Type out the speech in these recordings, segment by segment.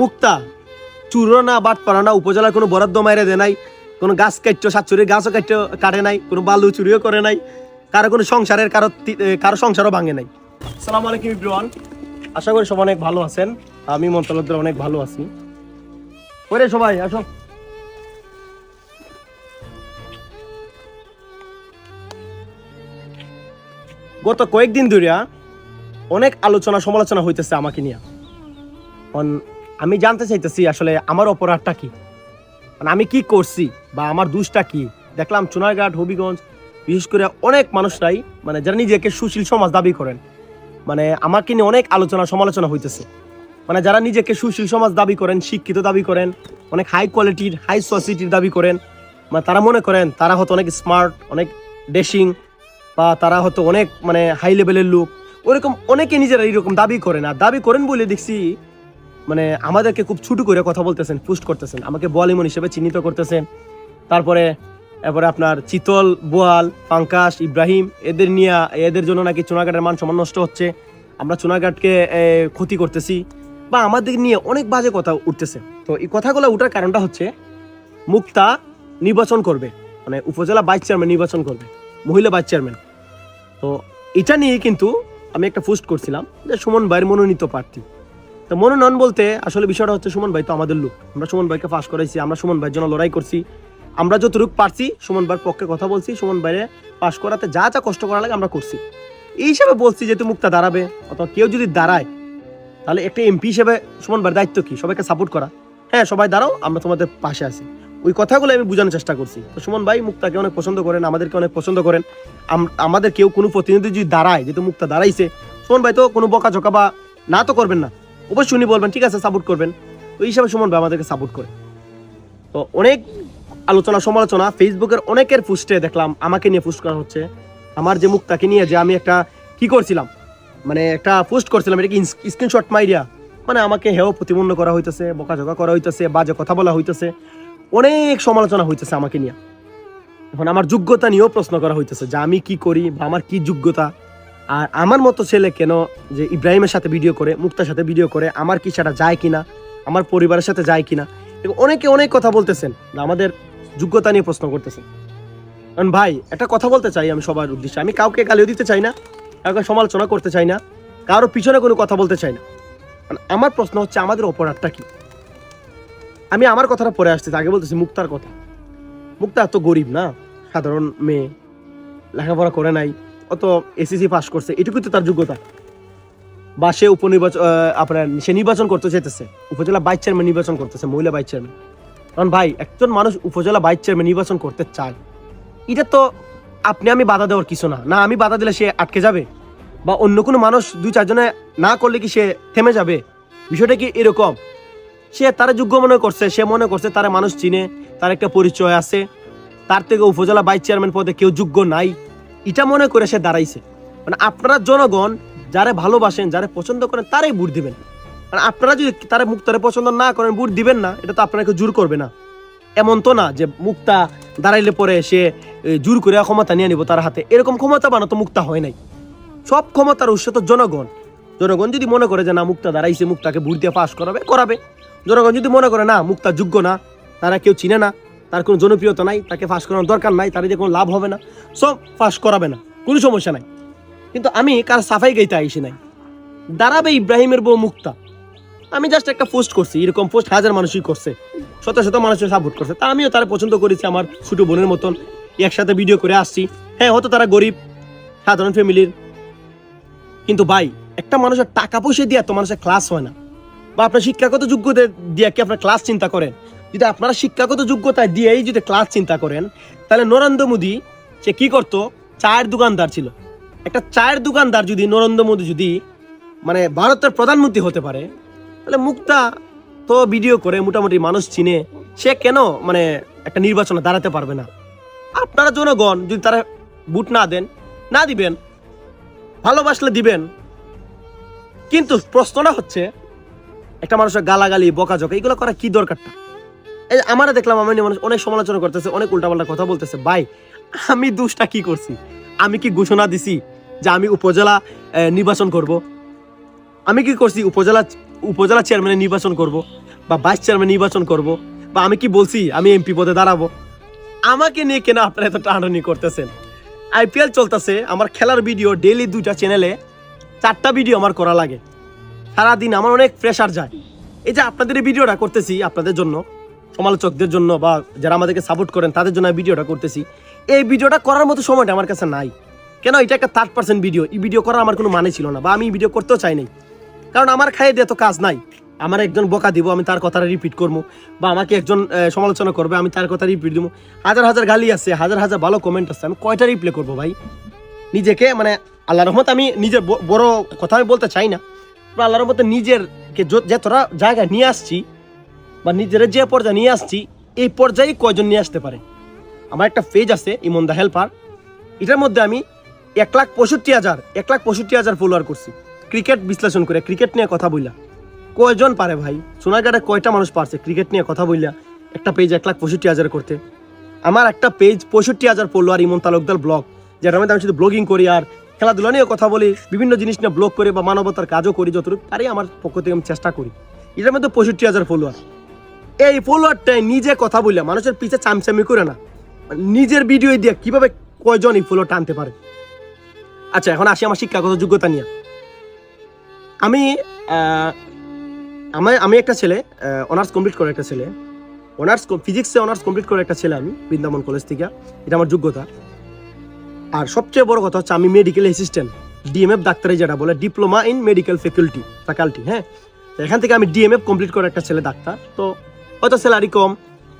মুক্তা, চুরো না, বাট পারা না, উপজেলার কোনো বরাদ্দ মাইরে দেয় নাই, কোনো গাছ কাটছো সাতচুরির গাছও কাটছো কাটে নাই, কোনো বালু চুরিও করে নাই, কারও কোনো সংসারের, কারও কারও সংসারও ভাঙে নাই। সালাম আলাইকুম ইব্রুয়ান। আশা করি সবাই অনেক ভালো আছেন, আমি মন্তলদ্দের অনেক ভালো আছি। ওরে সবাই, আসো। গত কয়েকদিন ধরিয়া অনেক আলোচনা সমালোচনা হইতেছে আমাকে নিয়ে। আমি জানতে চাইতেছি আসলে আমার অপরাধটা কি? মানে আমি কি করছি বা আমার দোষটা কি? দেখলাম চুনারঘাট হবিগঞ্জ, বিশেষ করে অনেক মানুষরাই মানে যারা নিজেকে সুশীল সমাজ দাবি করেন মানে আমাকে নিয়ে অনেক আলোচনা, সমালোচনা হইতেছে। মানে যারা নিজেকে সুশীল সমাজ দাবি করেন, শিক্ষিত দাবি করেন, অনেক হাই কোয়ালিটির হাই সোসাইটির দাবি করেন মানে তারা মনে করেন তারা হয়তো অনেক স্মার্ট অনেক ডেশিং বা তারা হয়তো অনেক মানে হাই লেভেলের লোক। ওরকম অনেকে নিজেরা এরকম দাবি করেন। আর দাবি করেন বলে দেখছি মানে আমাদেরকে খুব ছোট করে কথা বলতেছেন, পুস্ট করতেছেন। আমাকে বোয়ালিমন হিসেবে চিহ্নিত করতেছেন। তারপরে, এরপরে আপনার চিতল, বোয়াল, পাঙ্কাশ, ইব্রাহিম, এদের নিয়ে, এদের জন্য নাকি চুনাঘাটের মান সমান নষ্ট হচ্ছে। আমরা চুনাঘাটকে ক্ষতি করতেছি বা আমাদের নিয়ে অনেক বাজে কথা উঠতেছে। তো এই কথাগুলো উঠার কারণটা হচ্ছে, মুক্তা নির্বাচন করবে। মানে উপজেলা ভাইস চেয়ারম্যান নির্বাচন করবে, মহিলা ভাইস চেয়ারম্যান। তো এটা নিয়ে কিন্তু আমি একটা পোস্ট করছিলাম যে সুমন ভাইয়ের মনোনীত প্রার্থী। তো মনোনয়ন বলতে আসলে বিষয়টা হচ্ছে সুমন ভাই তো আমাদের লোক। আমরা সুমন ভাইকে পাশ করাইছি, আমরা সুমন ভাইয়ের জন্য লড়াই করছি। আমরা যতটুকু পারছি সুমন ভাইয়ের পক্ষে কথা বলছি, সুমন ভাইরে পাশ করাতে যা যা কষ্ট করা লাগে আমরা করছি। এই হিসাবে বলছি যেহেতু মুক্তা দাঁড়াবে, অথবা কেউ যদি দাঁড়ায়, তাহলে একটা এমপি হিসেবে সুমন ভাইয়ের দায়িত্ব কি? সবাইকে সাপোর্ট করা। হ্যাঁ সবাই দাঁড়াও, আমরা তোমাদের পাশে আছি। ওই কথাগুলো আমি বোঝানোর চেষ্টা করছি। তো সুমন ভাই মুক্তাকে অনেক পছন্দ করেন, আমাদেরকে অনেক পছন্দ করেন। আমাদের কেউ কোনো প্রতিনিধি যদি দাঁড়ায়, যেহেতু মুক্তা দাঁড়াইছে, সুমন ভাই তো কোনো বকাঝকা বা না তো করবেন না। অবশ্যই উনি বলবেন, ঠিক আছে সাপোর্ট করবেন। তো এই হিসাবে সুমন ভাই আমাদেরকে সাপোর্ট করে। তো অনেক আলোচনা, সমালোচনা ফেসবুকের অনেকের পোস্টে দেখলাম, আমাকে নিয়ে পোস্ট করা হচ্ছে। আমার যে মুক্তাকে নিয়ে যে আমি একটা কি করছিলাম মানে একটা পোস্ট করছিলাম, এটা কি স্ক্রিনশট মাইরিয়া মানে আমাকে হেও প্রতিপন্ন করা হইতেছে, বকাঝকা করা হইতেছে, বাজে কথা বলা হইতেছে। অনেক সমালোচনা হইতেছে আমাকে নিয়ে। এখন আমার যোগ্যতা নিয়েও প্রশ্ন করা হইতেছে যে আমি কি করি বা আমার কি যোগ্যতা। আর আমার মতো ছেলে কেন যে ইব্রাহিমের সাথে ভিডিও করে, মুক্তার সাথে ভিডিও করে, আমার কি সেটা যায় কিনা, আমার পরিবারের সাথে যায় কিনা? এবং অনেকে অনেক কথা বলতেছেন আমাদের যোগ্যতা নিয়ে প্রশ্ন করতেছেন। কারণ ভাই, একটা কথা বলতে চাই আমি সবার উদ্দেশ্যে। আমি কাউকে গালিও দিতে চাই না, কাউকে সমালোচনা করতে চাই না কারোর পিছনে কোনো কথা বলতে চাই না। আমার প্রশ্ন হচ্ছে, আমাদের অপরাধটা কি? আমি আমার কথাটা পরে আসতেছি আগে বলতেছি মুক্তার কথা। মুক্তা এত গরিব না, সাধারণ মেয়ে, লেখাপড়া করে নাই অত এসএসসি পাস করছে, এটুকুই তো তার যোগ্যতা। বা সে উপনির্বাচন আপনার, সে নির্বাচন করতে চাইতেছে, উপজেলা ভাইস চেয়ারম্যান নির্বাচন করতেছে, মহিলা ভাইস চেয়ারম্যান কারণ ভাই, একজন মানুষ উপজেলা ভাইস চেয়ারম্যান নির্বাচন করতে চায়, এটা তো আপনি, আমি বাধা দেওয়ার কিছু না। না, আমি বাধা দিলে সে আটকে যাবে, বা অন্য কোনো মানুষ দুই, চারজনে না করলে কি সে থেমে যাবে? বিষয়টা কি এরকম? সে তারা যোগ্য মনে করছে, সে মনে করছে তারা মানুষ চিনে, তার একটা পরিচয় আছে, তার থেকে উপজেলা ভাইস চেয়ারম্যান পদে কেউ যোগ্য নাই। এটা মনে করে সে দাঁড়াইছে। মানে আপনারা জনগণ যারা ভালোবাসেন, যারা পছন্দ করেন, তারাই ভোট দিবেন। মানে আপনারা যদি তারা মুক্তারে পছন্দ না করেন, ভোট দিবেন না, এটা তো আপনাকে জোর করবে না। এমন তো না যে মুক্তা দাঁড়াইলে পরে সে জোর করে ক্ষমতা নিয়ে নিব তার হাতে। এরকম ক্ষমতা বানা তো মুক্তা হয় নাই। সব ক্ষমতার উৎস তো জনগণ। জনগণ যদি মনে করে যে না, মুক্তা দাঁড়াইছে, মুক্তাকে ভোট দিয়ে পাস করাবে করাবে। জনগণ যদি মনে করে না, মুক্তা যোগ্য না, তারা কেউ চিনে না। তার কোনো জনপ্রিয়তা নাই, তাকে ফাঁস করানোর দরকার নাই, তার কোনো লাভ হবে না। সব ফাঁস করাবে না, কোনো সমস্যা নাই। কিন্তু আমি কার সাফাই গাইতে আইসি নাই। দাঁড়াবে ইব্রাহিমের বউ মুক্তা। আমি জাস্ট একটা পোস্ট করছি, এরকম পোস্ট হাজার মানুষই করছে, শত শত মানুষের সাপোর্ট করছে। তা আমিও তারা পছন্দ করেছি, আমার ছোট বোনের মতন। একসাথে ভিডিও করে আসছি। হ্যাঁ হয়তো তারা গরিব, সাধারণ ফ্যামিলির কিন্তু ভাই, একটা মানুষের টাকা পয়সা দিয়ে এত মানুষের ক্লাস হয় না। বা আপনার শিক্ষাগত যোগ্যতা দিয়ে কি আপনার ক্লাস চিন্তা করেন? যদি আপনারা শিক্ষাগত যোগ্যতা দিয়েই যদি ক্লাস চিন্তা করেন, তাহলে নরেন্দ্র মোদী, সে কি করতো? চায়ের দোকানদার ছিল। একটা চায়ের দোকানদার যদি নরেন্দ্র মোদী যদি মানে ভারতের প্রধানমন্ত্রী হতে পারে, তাহলে মুক্তা তো ভিডিও করে মোটামুটি মানুষ চিনে, সে কেন মানে একটা নির্বাচনে দাঁড়াতে পারবে না? আপনারা জনগণ যদি তারা বুট না দেন, না দিবেন, ভালোবাসলে দিবেন, কিন্তু প্রশ্নটা হচ্ছে, একটা মানুষের গালাগালি, বকাঝকা, এগুলো করা কি দরকারটা? এই আমারা দেখলাম আমি মানুষ অনেক সমালোচনা করতেছে, অনেক উল্টাপাল্টা কথা বলতেছে। ভাই, আমি দোষটা কি করছি? আমি কি ঘোষণা দিছি যে আমি উপজেলা নির্বাচন করব? আমি কি করছি উপজেলা উপজেলা চেয়ারম্যানের নির্বাচন করব? বা ভাইস চেয়ারম্যান নির্বাচন করব? বা আমি কি বলছি আমি এমপি পদে দাঁড়াবো? আমাকে নিয়ে কেন আপনারা এত টানাটানি করতেছেন? আইপিএল চলতেছে, আমার খেলার ভিডিও ডেইলি দুইটা চ্যানেলে চারটা ভিডিও আমার করা লাগে। সারাদিন আমার অনেক প্রেশার যায়। এই যে আপনাদের ভিডিওটা করতেছি আপনাদের জন্য সমালোচকদের জন্য বা যারা আমাদেরকে সাপোর্ট করেন, তাদের জন্য ভিডিওটা করতেছি। এই ভিডিওটা করার মতো সময়টা আমার কাছে নাই। কেন? এটা একটা থার্ড পার্সেন্ট ভিডিও এই ভিডিও করার আমার কোনো মানে ছিল না বা আমি ভিডিও করতেও চাই নাই। কারণ আমার খাইয়ে দিয়ে তো কাজ নাই। আমার একজন বকা দিব, আমি তার কথাটা রিপিট করব বা আমাকে একজন সমালোচনা করবে, আমি তার কথা রিপিট দিব। হাজার হাজার গালি আছে, হাজার হাজার ভালো কমেন্ট আছে, আমি কয়টা রিপ্লে করব ভাই? নিজেকে মানে আল্লাহ রহমত আমি নিজের বড় কথা আমি বলতে চাই না আল্লাহ রহমতে নিজেরকে যত- যতটা জায়গায় নিয়ে আসছি বা নিজের যে পর্যায়ে নিয়ে আসছি, এই পর্যায়ে কয়জন নিয়ে আসতে পারে? আমার একটা পেজ আছে, ইমন দা হেল্পার। এটার মধ্যে আমি এক লাখ পঁয়ষট্টি হাজার, এক লাখ পঁয়ষট্টি হাজার ফলোয়ার করছি। ক্রিকেট বিশ্লেষণ করে ক্রিকেট নিয়ে কথা বইলা। কয়জন পারে ভাই? সোনারঘাটে কয়টা মানুষ পারছে ক্রিকেট নিয়ে কথা বইলা? একটা পেজ এক লাখ পঁয়ষট্টি হাজার করতে। আমার একটা পেজ পঁয়ষট্টি হাজার ফলোয়ার ইমন তালুকদার ব্লগ যেটার মধ্যে আমি শুধু ব্লগিং করি আর খেলাধুলা নিয়ে কথা বলি, বিভিন্ন জিনিস নিয়ে ব্লগ করে বা মানবতার কাজও করি, যতটুকু তারই আমার পক্ষ থেকে আমি চেষ্টা করি। এটার মধ্যে পঁয়ষট্টি হাজার ফলোয়ার এই ফলোয়ারটাই নিজে কথা বললে মানুষের পিছে চামচামি করে না। নিজের ভিডিও দিয়ে কীভাবে কয়জন এই ফলোয়ার টানতে পারে? আচ্ছা এখন আসি আমার শিক্ষাগত যোগ্যতা নিয়ে। আমি আহ, আমি আমি একটা ছেলে অনার্স কমপ্লিট করে একটা ছেলে। অনার্স ফিজিক্সে অনার্স কমপ্লিট করে একটা ছেলে আমি বৃন্দাবন কলেজ থেকে। এটা আমার যোগ্যতা। আর সবচেয়ে বড় কথা হচ্ছে আমি মেডিকেল অ্যাসিস্ট্যান্ট ডিএমএফ ডাক্তারি যেটা বলে diploma in medical faculty faculty হ্যাঁ? এখান থেকে আমি ডিএমএফ কমপ্লিট করে একটা ছেলে ডাক্তার। তো হয়তো স্যালারি কম,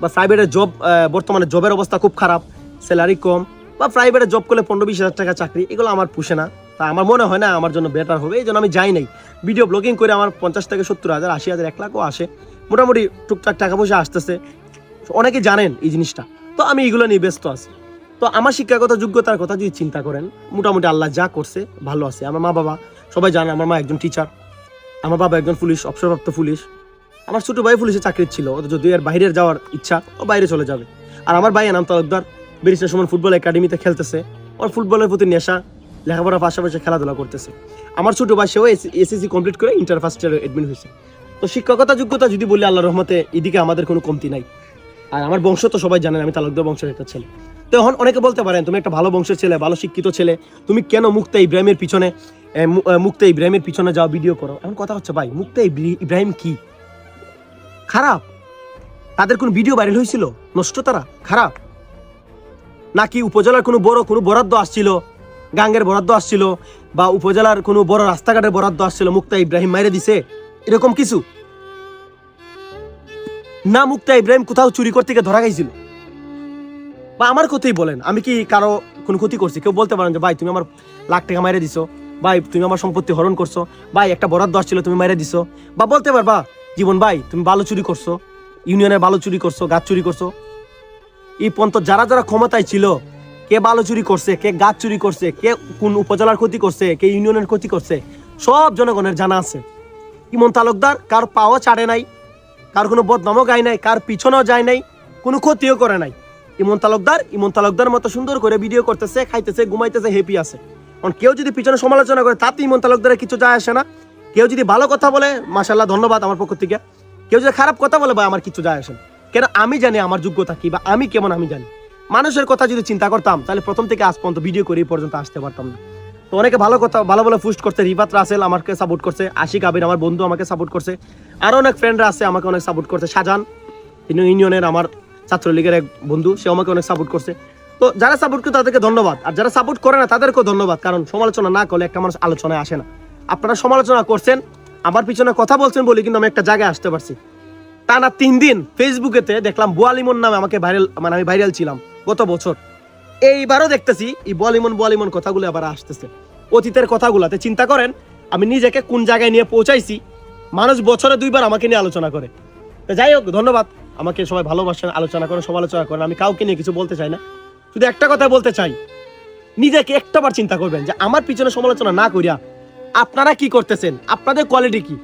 বা প্রাইভেটের জব বর্তমানে জবের অবস্থা খুব খারাপ স্যালারি কম, বা প্রাইভেটে জব করলে পনেরো বিশ হাজার টাকা চাকরি, এগুলো আমার পুষে না। তা আমার মনে হয় না আমার জন্য বেটার হবে, এই জন্য আমি যাই নাই। ভিডিও ব্লগিং করে আমার পঞ্চাশ থেকে সত্তর হাজার, আশি হাজার, এক লাখও আসে। মোটামুটি টুকটাক টাকা পয়সা আসতেছে। অনেকে জানেন এই জিনিসটা। তো আমি এগুলো নিয়ে ব্যস্ত আছি। তো আমার শিক্ষাগত যোগ্যতার কথা যদি চিন্তা করেন, মোটামুটি আল্লাহ যা করছে ভালো আছে। আমার মা বাবা সবাই জানে, আমার মা একজন টিচার আমার বাবা একজন পুলিশ, অবসরপ্রাপ্ত পুলিশ। আমার ছোট ভাই পুলিশে চাকরি ছিল ও যদি এর বাইরের যাওয়ার ইচ্ছা, ও বাইরে চলে যাবে। আর আমার ভাই নাম তালুকদার বেরিস্টার সমান ফুটবল একাডেমিতে খেলতেছে। ওর ফুটবলের প্রতি নেশা, লেখাপড়ার পাশাপাশি খেলাধুলা করতেছে। আমার ছোট ভাই, সেও এসএসসি কমপ্লিট করে ইন্টার ফার্স্ট ইয়ার এডমিট হয়েছে। তো শিক্ষকতা, যোগ্যতা যদি বলি আল্লাহ রহমতে এদিকে আমাদের কোনো কমতি নাই। আর আমার বংশ তো সবাই জানেন, আমি তালুকদার বংশের একটা ছেলে। তো এখন অনেকে বলতে পারেন, তুমি একটা ভালো বংশের ছেলে, ভালো শিক্ষিত ছেলে, তুমি কেন মুক্তা ইব্রাহিমের পিছনে মুক্তা ইব্রাহিমের পিছনে যাও ভিডিও করো? এখন কথা হচ্ছে, ভাই, মুক্তা ইব্রি- ইব্রাহিম কি? খারাপ? তাদের কোনো ভিডিও ভাইরাল হয়েছিল? নষ্ট তারা? খারাপ? নাকি উপজেলার কোনো বড়, কোনো বরাদ্দ আসছিল? গাঙ্গের বরাদ্দ আসছিল? বা উপজেলার কোনো বড় রাস্তাঘাটের বরাদ্দ আসছিল? মুক্তা ইব্রাহিম মাইরে দিছে? এরকম কিছু? না, মুক্তা ইব্রাহিম কোথাও চুরি করতে গিয়ে ধরা গেছিল বা আমার কথাই বলেন, আমি কি কারও কোনো ক্ষতি করছি? কেউ বলতে পারেন যে, ভাই, তুমি আমার লাখ টাকা মাইরে দিছো। ভাই, তুমি আমার সম্পত্তি হরণ করছ। ভাই, একটা বরাদ্দ আসছিল, তুমি মাইরে দিছো। বা বলতে পারবা জীবন ভাই, তুমি বালু চুরি করছ, ইউনিয়নের বালু চুরি করছ, গাছ চুরি করছ। এই পর্যন্ত যারা যারা ক্ষমতায় ছিল, কে বালু চুরি করছে, কে গাছ চুরি করছে, কে কোন উপজেলার ক্ষতি করছে, কে ইউনিয়নের ক্ষতি করছে, সব জনগণের জানা আছে। ইমন তালুকদার, কার পাওয়া চাড়ে নাই, কার কোনো বদনামও গায় নাই, কার পিছনেও যায় নাই, কোনো ক্ষতিও করে নাই। ইমন তালুকদার ইমন তালুকদার মতো সুন্দর করে ভিডিও করতেছে, খাইতেছে, ঘুমাইতেছে হ্যাপি আছে। কারণ কেউ যদি পিছনে সমালোচনা করে তাতে ইমন তালুকদারের কিছু যায় আসে না। কেউ যদি ভালো কথা বলে মাসাল্লাহ ধন্যবাদ আমার পক্ষ থেকে। কেউ যদি খারাপ কথা বলে বা আমার কিছু যায় আসে কেন আমি জানি আমার যোগ্যতা কি বা আমি কেমন আমি জানি। মানুষের কথা যদি চিন্তা করতাম, তাহলে প্রথম থেকে আজ পর্যন্ত ভিডিও করে পর্যন্ত আসতে পারতাম না। তো অনেকে ভালো কথা, ভালো ভালো পোস্ট করছে, রিফাত রাসেল আমাকে সাপোর্ট করছে, আশিক আবির আমার বন্ধু আমাকে সাপোর্ট করছে আরও অনেক ফ্রেন্ডরা আছে আমাকে অনেক সাপোর্ট করছে, শাহজাহান, তিনি ইউনিয়নের আমার ছাত্রলীগের এক বন্ধু সে আমাকে অনেক সাপোর্ট করছে। তো যারা সাপোর্ট করে তাদেরকে ধন্যবাদ, আর যারা সাপোর্ট করে না, তাদেরকেও ধন্যবাদ, কারণ সমালোচনা না করলে একটা মানুষ আলোচনায় আসে না। আপনারা সমালোচনা করছেন, আমার পিছনে কথা বলছেন বলে কিন্তু আমি একটা জায়গায় আসতে পারছি। টানা তিন দিন ফেসবুকেতে দেখলাম বোয়ালিমন নামে আমাকে ভাইরাল মানে আমি ভাইরাল ছিলাম গত বছর। এইবারও দেখতেছি এই বোয়ালিমন বোয়ালিমন কথাগুলো আবার আসতেছে। অতীতের কথাগুলাতে চিন্তা করেন, আমি নিজেকে কোন জায়গায় নিয়ে পৌঁছাইছি, মানুষ বছরে দুইবার আমাকে নিয়ে আলোচনা করে। তো যাই হোক, ধন্যবাদ। আমাকে সবাই ভালোবাসেন, আলোচনা করেন, সমালোচনা করেন, আমি কাউকে নিয়ে কিছু বলতে চাই না। শুধু একটা কথা বলতে চাই, নিজেকে একটাবার চিন্তা করবেন যে আমার পিছনে সমালোচনা না করিয়া আপনারা কি করতেছেন? আপনাদের কোয়ালিটি কি?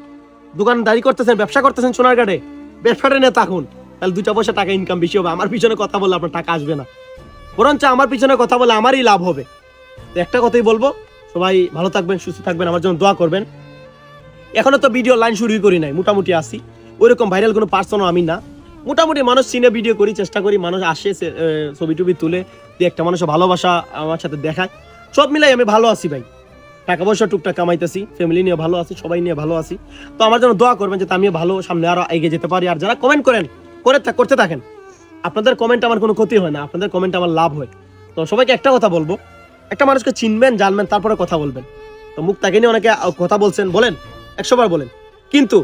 দোকানদারি করতেছেন, ব্যবসা করতেছেন সোনার সোনারঘাটে ব্যবসাটা নিয়ে থাকুন। তাহলে দুটা পয়সা টাকা ইনকাম বেশি হবে। আমার পিছনে কথা বললে আপনার টাকা আসবে না। বরঞ্চ আমার পিছনে কথা বলে আমারই লাভ হবে। তো একটা কথাই বলব, সবাই ভালো থাকবেন, সুস্থ থাকবেন, আমার জন্য দোয়া করবেন। এখনও তো ভিডিও লাইন শুরুই করি নাই, মোটামুটি আসি ওইরকম ভাইরাল কোনো পার্সনও আমি না। মোটামুটি মানুষ চিনে ভিডিও করি, চেষ্টা করি, মানুষ আসে ছবি টবি তুলে, দিয়ে একটা মানুষের ভালোবাসা আমার সাথে দেখায়। সব মিলাই আমি ভালো আছি ভাই। টাকা পয়সা টুকটাক কামাইতেছি ফ্যামিলি নিয়ে ভালো আছি, সবাই নিয়ে ভালো আছি। তো আমার জন্য দোয়া করবেন যাতে আমিও ভালো সামনে আরও এগিয়ে যেতে পারি। আর যারা কমেন্ট করেন, করে করতে থাকেন। আপনাদের কমেন্ট আমার কোনো ক্ষতি হয় না, আপনাদের কমেন্ট আমার লাভ হয়। তো সবাইকে একটা কথা বলব, একটা মানুষকে চিনবেন, জানবেন, তারপরে কথা বলবেন। তো মুক্তাকে নিয়ে অনেকে কথা বলছেন, বলেন, একশোবার বলেন। কিন্তু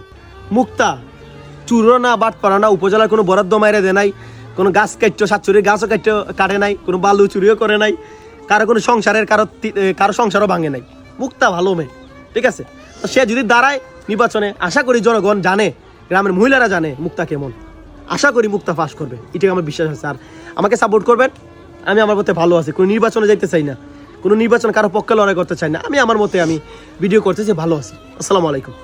মুক্তা চুরো না বাট পারা না উপজেলার কোনো বরাদ্দ মাইরে দেয় নাই, কোনো গাছ কাটতো সাতচুরির গাছও কাটতো কাটে নাই, কোনো বালু চুরিও করে নাই, কারও কোনো সংসারের, কারও কারও সংসারও ভাঙে নাই। মুক্তা ভালো মেয়ে, ঠিক আছে? সে যদি দাঁড়ায় নির্বাচনে, আশা করি জনগণ জানে, গ্রামের মহিলারা জানে মুক্তা কেমন। আশা করি মুক্তা ফাঁস করবে, এটাই আমার বিশ্বাস আছে। আর আমাকে সাপোর্ট করবেন, আমি আমার মতে ভালো আছি, কোনো নির্বাচনে যেতে চাই না। কোনো নির্বাচন কারও পক্ষে লড়াই করতে চাই না। আমি আমার মতে আমি ভিডিও করতে চাই ভালো আছি। আসসালামু আলাইকুম।